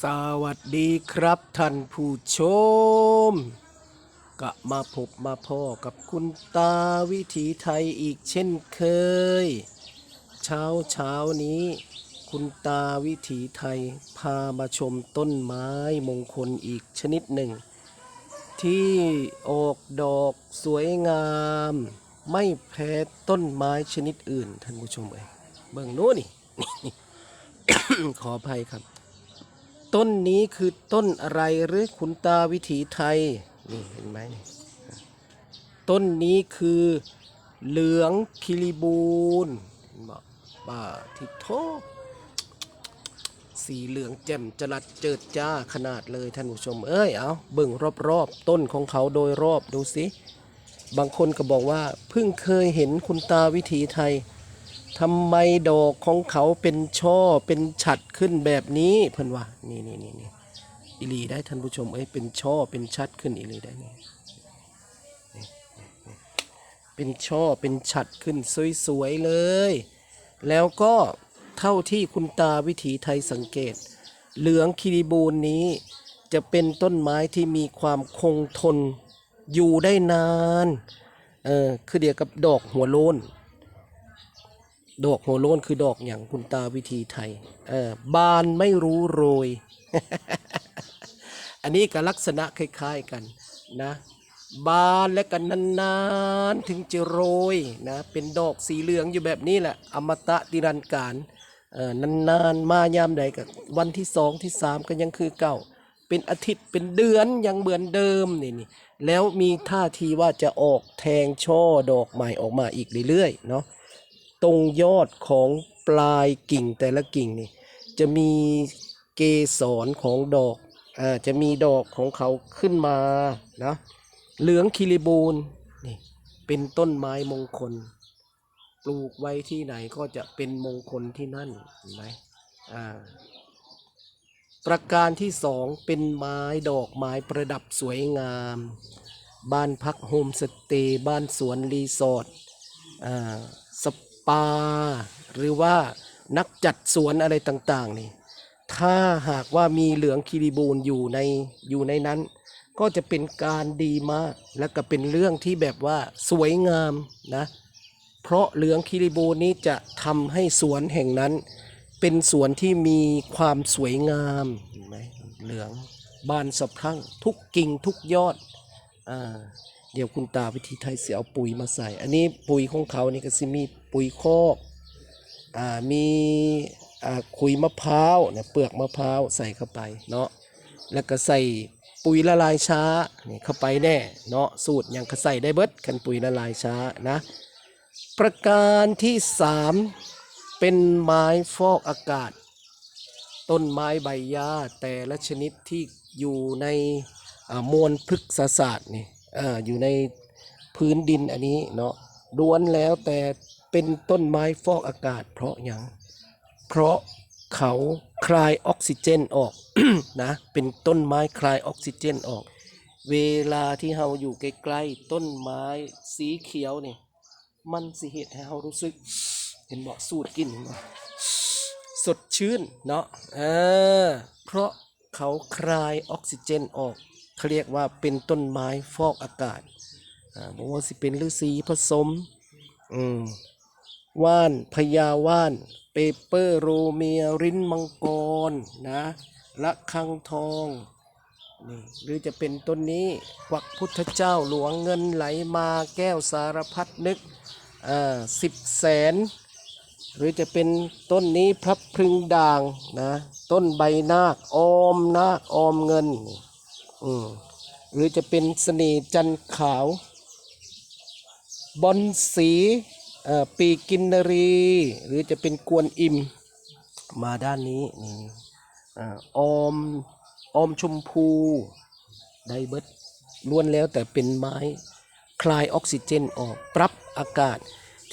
สวัสดีครับท่านผู้ชมก็มาพบมาพ่อกับคุณตาวิถีไทยอีกเช่นเคย เช้าเช้านี้ คุณตาวิถีไทยพามาชมต้นไม้มงคลอีกชนิดหนึ่ง ที่ออกดอกสวยงาม ไม่แพ้ต้นไม้ชนิดอื่นท่านผู้ชมเอ้ยเบิ่งโน้นนี่ ขออภัยครับ ต้นนี้คือต้นอะไรหรือขุนตาวิถีไทย นี่เห็นไหมนี่ต้นนี้คือเหลืองคิริบูนบอกบ้าที่โทสีเหลืองแจ่มจรัดเจิดจ้าขนาดเลยท่านผู้ชม เอ้ย เอาเบิ่งรอบๆ ต้นของเขาโดยรอบดูสิ บางคนก็บอกว่าเพิ่งเคยเห็นคุณตาวิถีไทย ทำไมดอกของเขาเป็นช่อเป็นฉัดขึ้นแบบนี้เพิ่นว่านี่นี่นี่นี่อิลีได้ท่านผู้ชมเอ้ยเป็นช่อเป็นชัดขึ้นอิลีได้นี่เป็นช่อเป็นฉัดขึ้นสวยๆเลย แล้วก็เท่าที่คุณตาวิถีไทยสังเกต เหลืองคิริบูนนี้จะเป็นต้นไม้ที่มีความคงทนอยู่ได้นาน เออคือเดียวกับดอกหัวโลน ดอกหัวโล้นคือดอกอย่างคุณตาวิธีไทย เออบานไม่รู้โรย อันนี้ก็ลักษณะคล้ายๆกันนะ บานและกันนานๆ ถึงจะโรยนะ เป็นดอกสีเหลืองอยู่แบบนี้แหละ อมตะติรันการเออนานๆ มายามใดกับวันที่สองที่สามก็ยังคือเก่า เป็นอาทิตย์เป็นเดือนยังเหมือนเดิมนี่นี่แล้วมีท่าทีว่าจะออกแทงช่อดอกใหม่ออกมาอีกเรื่อยๆเนาะ ตรงยอดของปลายกิ่งแต่ละกิ่งนี่จะมีเกสรของดอกอ่าจะมีดอกของเขาขึ้นมานะเหลืองคิริบูนนี่เป็นต้นไม้มงคล ปลูกไว้ที่ไหนก็จะเป็นมงคลที่นั่นเห็นไหมอ่าประการที่สองเป็นไม้ดอกไม้ประดับสวยงาม บ้านพักโฮมสเตย์บ้านสวนรีสอร์ทอ่าส ปา หรือว่านักจัดสวนอะไรต่างๆนี่ถ้าหากว่ามีเหลืองคิริบูนอยู่ในอยู่ในนั้น ก็จะเป็นการดีมาก และก็เป็นเรื่องที่แบบว่าสวยงามนะเพราะเหลืองคิริบูนนี้จะทำให้สวนแห่งนั้น เป็นสวนที่มีความสวยงามเห็นไหมเหลืองบานสะพรั่งทุกกิ่งทุกยอดอ่า เดี๋ยวคุณตาวิธีไทยเสียเอาปุ๋ยมาใส่ อันนี้ปุ๋ยของเขานี่ก็สิมีปุ๋ยคอกอ่ามีอ่าขุยมะพร้าวเนี่ยเปลือกมะพร้าวใส่เข้าไปเนาะแล้วก็ใส่ปุ๋ยละลายช้านี่เข้าไปแน่เนาะสูตรอย่างก็ใส่ได้เบิดกันปุ๋ยละลายช้านะประการที่สามเป็นไม้ฟอกอากาศ ต้นไม้ใบหญ้าแต่ละชนิดที่อยู่ในอ่ามวลพฤกษศาสตร์นี่ อ่าอยู่ในพื้นดินอันนี้เนาะล้วนแล้วแต่เป็นต้นไม้ฟอกอากาศ เพราะอย่างเพราะเขาคลายออกซิเจนออกนะเป็นต้นไม้คลายออกซิเจนออก เวลาที่เราอยู่ใกล้ๆต้นไม้สีเขียวเนี่ยมันสิเหตุให้เรารู้สึก เห็นบอกสูดกลินเห็นสดชื่นเนาะเออเพราะ เขาคลายออกซิเจนออกเขาเรียกว่าเป็นต้นไม้ฟอกอากาศอ่าบอกว่าสิเป็นฤาษีผสมอืมว่านพญาว่าน เปเปอร์โรเมียรินมังกรนะละคังทองนี่หรือจะเป็นต้นนี้ควักพุทธเจ้าหลวงเงินไหลมาแก้วสารพัดนึกอ่าสิบแสน หรือจะเป็นต้นนี้พระพรึงด่างนะต้นใบนาคออมนาคออมเงินอืมหรือจะเป็นเสน่ห์จันขาว บอนสีปีกินนรี หรือจะเป็นกวนอิมมาด้านนี้นี่ออมออมชมพูไดเบิดล้วนแล้วแต่เป็นไม้คลายออกซิเจนออกปรับอากาศ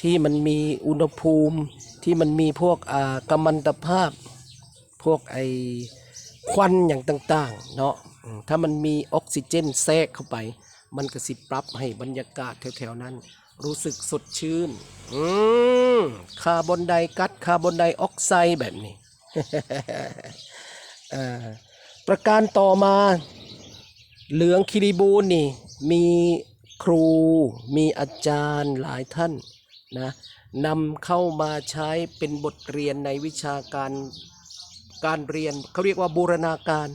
ที่มันมีอุณหภูมิที่มันมีพวกอ่ากัมมันตภาพ พวกไอควันอย่างต่างๆเนาะถ้ามันมีออกซิเจนแทรกเข้าไป มันก็สิปรับให้บรรยากาศแถวๆนั้น รู้สึกสดชื่นอืมคาร์บอนไดกัสคาร์บอนไดออกไซด์แบบนี้อ่าประการต่อมาเหลืองคิริบูลนี่มีครูมีอาจารย์หลายท่าน นะนำเข้ามาใช้เป็นบทเรียนในวิชาการการเรียนเขาเรียกว่าบูรณาการ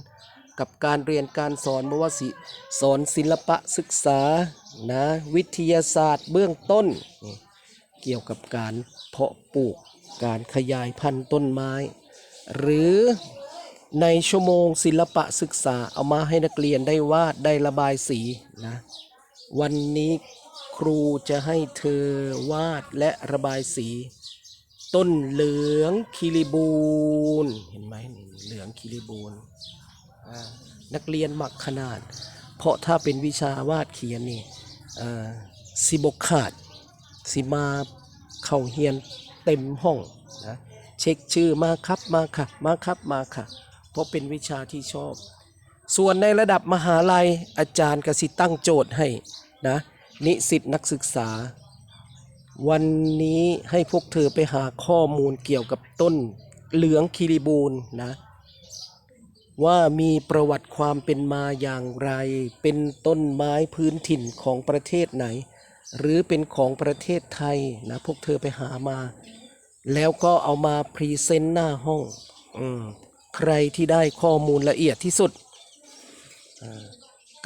กับการเรียนการสอนไม่ว่าสิสอนศิลปะศึกษานะวิทยาศาสตร์เบื้องต้น เกี่ยวกับการเพาะปลูกการขยายพันธุ์ต้นไม้ หรือในชั่วโมงศิลปะศึกษาเอามาให้นักเรียนได้วาดได้ระบายสีนะวันนี้ ครูจะให้เธอวาดและระบายสี ต้นเหลืองคิริบูลเห็นไหมเหลืองคิริบูลนักเรียนมักขนาด เพราะถ้าเป็นวิชาวาดเขียนนี่สิบกขาดสิมาเข้าเฮียนเต็มห้องนะเช็คชื่อมาครับมาค่ะมาครับมาค่ะ เพราะเป็นวิชาที่ชอบ ส่วนในระดับมหาลัยอาจารย์กสิตั้งโจทย์ให้นะ นิสิตนักศึกษา วันนี้ให้พวกเธอไปหาข้อมูลเกี่ยวกับต้นเหลืองคิริบูลนะ ว่ามีประวัติความเป็นมาอย่างไร เป็นต้นไม้พื้นถิ่นของประเทศไหน หรือเป็นของประเทศไทยนะพวกเธอไปหามา แล้วก็เอามาพรีเซนต์หน้าห้องอมใครที่ได้ข้อมูลละเอียดที่สุดอ่า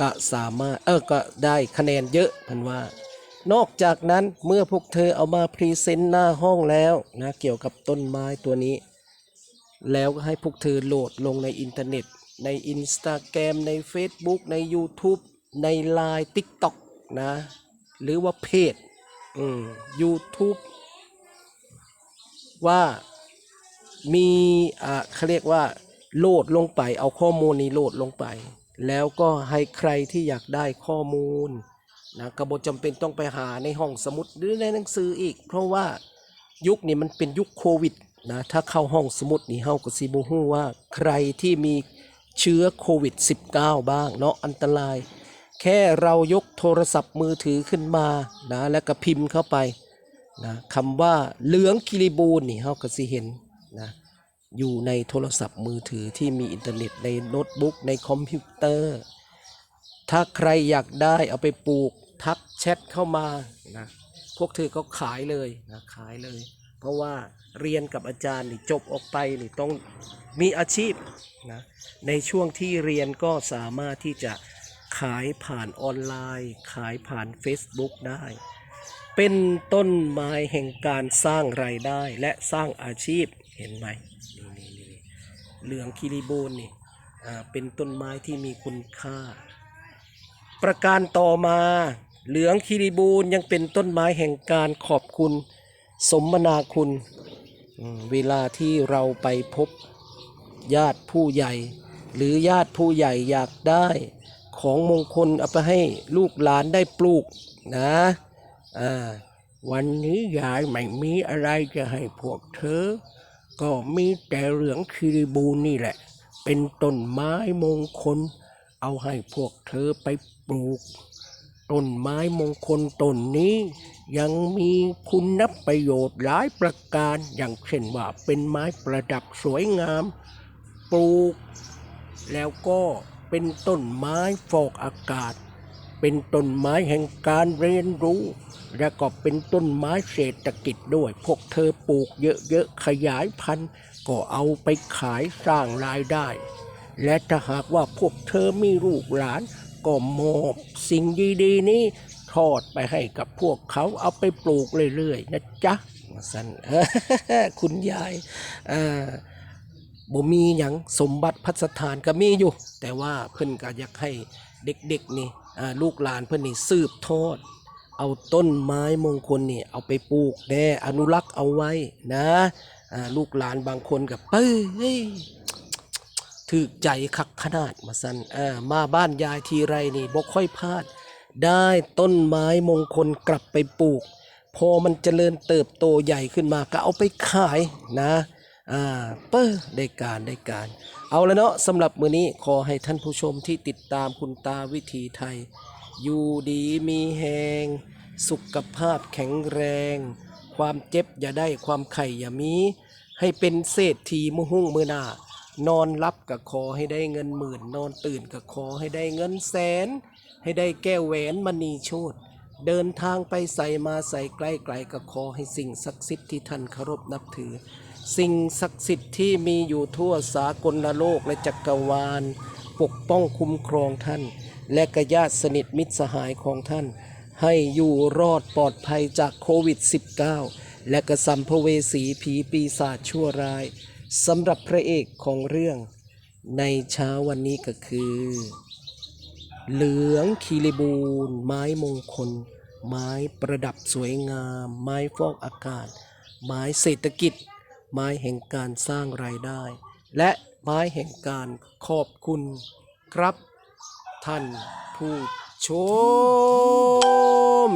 ก็สามารถเออก็ได้คะแนนเยอะพันว่า นอกจากนั้นเมื่อพวกเธอเอามาพรีเซนต์หน้าห้องแล้วนะเกี่ยวกับต้นไม้ตัวนี้ แล้วก็ให้พวกเธอโหลดลงในอินเทอร์เน็ต ในอินสตาแกรมใน Facebook ใน YouTube ใน Line TikTok นะ หรือว่าเพจอืม YouTube ว่ามีอ่าเขาเรียกว่าโหลดลงไป เอาข้อมูลนี้โหลดลงไป แล้วก็ให้ใครที่อยากได้ข้อมูลนะกระบจำเป็นต้องไปหาในห้องสมุดหรือในหนังสืออีก เพราะว่ายุคนี้มันเป็นยุคโควิดนะถ้าเข้าห้องสมุดนี่เฮาก็สิบ่ฮู้ว่าใครที่มีเชื้อโควิด -19 บ้างเนาะอันตราย แค่เรายกโทรศัพท์มือถือขึ้นมานะแล้วก็พิมพ์เข้าไปนะคำว่าเหลืองคิริบูลนี่เฮาก็สิเห็นนะ อยู่ในโทรศัพท์มือถือที่มีอินเทอร์เน็ตในโน้ตบุ๊กในคอมพิวเตอร์ ถ้าใครอยากได้เอาไปปลูกทักแชทเข้ามานะพวกเธอก็ขายเลยนะขายเลย เพราะว่าเรียนกับอาจารย์นี่จบออกไปนี่ต้องมีอาชีพนะในช่วงที่เรียนก็สามารถที่จะขายผ่านออนไลน์ ขายผ่าน Facebook ได้ เป็นต้นไม้แห่งการสร้างรายได้และสร้างอาชีพเห็นไหม เหลืองคิริบูลนี่เป็นต้นไม้ที่มีคุณค่า ประการต่อมาเหลืองคิริบูลยังเป็นต้นไม้แห่งการขอบคุณ สมนาคุณ เวลาที่เราไปพบญาติผู้ใหญ่ หรือญาติผู้ใหญ่อยากได้ของมงคลเอาไปให้ลูกหลานได้ปลูกนะอ่าวันนี้ยายไม่มีอะไรจะให้พวกเธอ ก็มีแต่เหลืองคิริบูนี่แหละ เป็นต้นไม้มงคล เอาให้พวกเธอไปปลูก ต้นไม้มงคลต้นนี้ ยังมีคุณประโยชน์หลายประการ อย่างเช่นว่าเป็นไม้ประดับสวยงาม ปลูก แล้วก็เป็นต้นไม้ฟอกอากาศ เป็นต้นไม้แห่งการเรียนรู้ และก็เป็นต้นไม้เศรษฐกิจด้วย พวกเธอปลูกเยอะๆขยายพันธุ์ ก็เอาไปขายสร้างรายได้ และถ้าหากว่าพวกเธอมีลูกหลาน ก็มอบสิ่งดีๆนี้ทอดไปให้กับพวกเขาเอาไปปลูกเรื่อยๆนะจ๊ะสันคุณยายอ่า บ่มีหยังสมบัติพัสถานก็มีอยู่ แต่ว่าเพิ่นก็อยากให้เด็กๆนี่ลูกหลานเพิ่นนี่สืบทอด เอาต้นไม้มงคลนี่เอาไปปลูกแน่อนุรักษ์เอาไว้นะลูกหลานบางคนกับเป้ยเฮ้ยถึกใจคักขนาดมาสันมาบ้านยายทีไรนี่บ่ค่อยพลาด ได้ต้นไม้มงคลกลับไปปลูก พอมันเจริญเติบโตใหญ่ขึ้นมาก็เอาไปขายนะ อ่าเป้อได้การได้การ เอาแล้วเนาะสำหรับมือนี้ขอให้ท่านผู้ชมที่ติดตามคุณตาวิถีไทย อยู่ดีมีแหงสุขภาพแข็งแรง ความเจ็บอย่าได้ความไข่อย่ามี ให้เป็นเศรษฐีมือหุ่งมือหน้านอนรับก็ขอให้ได้เงินหมื่น นอนตื่นก็ขอให้ได้เงินแสน ให้ได้แก้วแหวนมณีโชตเดินทางไปใส่มาใส่ใกล้ไกลก็ขอให้สิ่งศักดิ์สิทธิ์ที่ท่านเคารพนับถือ สิ่งศักดิ์สิทธิ์ที่มีอยู่ทั่วสากลโลกและจักรวาล ปกป้องคุ้มครองท่าน และกญาติสนิทมิตรสหายของท่าน ให้อยู่รอดปลอดภัยจากโควิด -19 และกระสัมภเวสีผีปีศาจชั่วร้ายสำหรับพระเอกของเรื่อง ในเช้าวันนี้ก็คือ เหลืองคีรีบูนไม้มงคล ไม้ประดับสวยงาม ไม้ฟอกอากาศ ไม้เศรษฐกิจ ไม้แห่งการสร้างรายได้ และไม้แห่งการขอบคุณครับ ท่านผู้ชม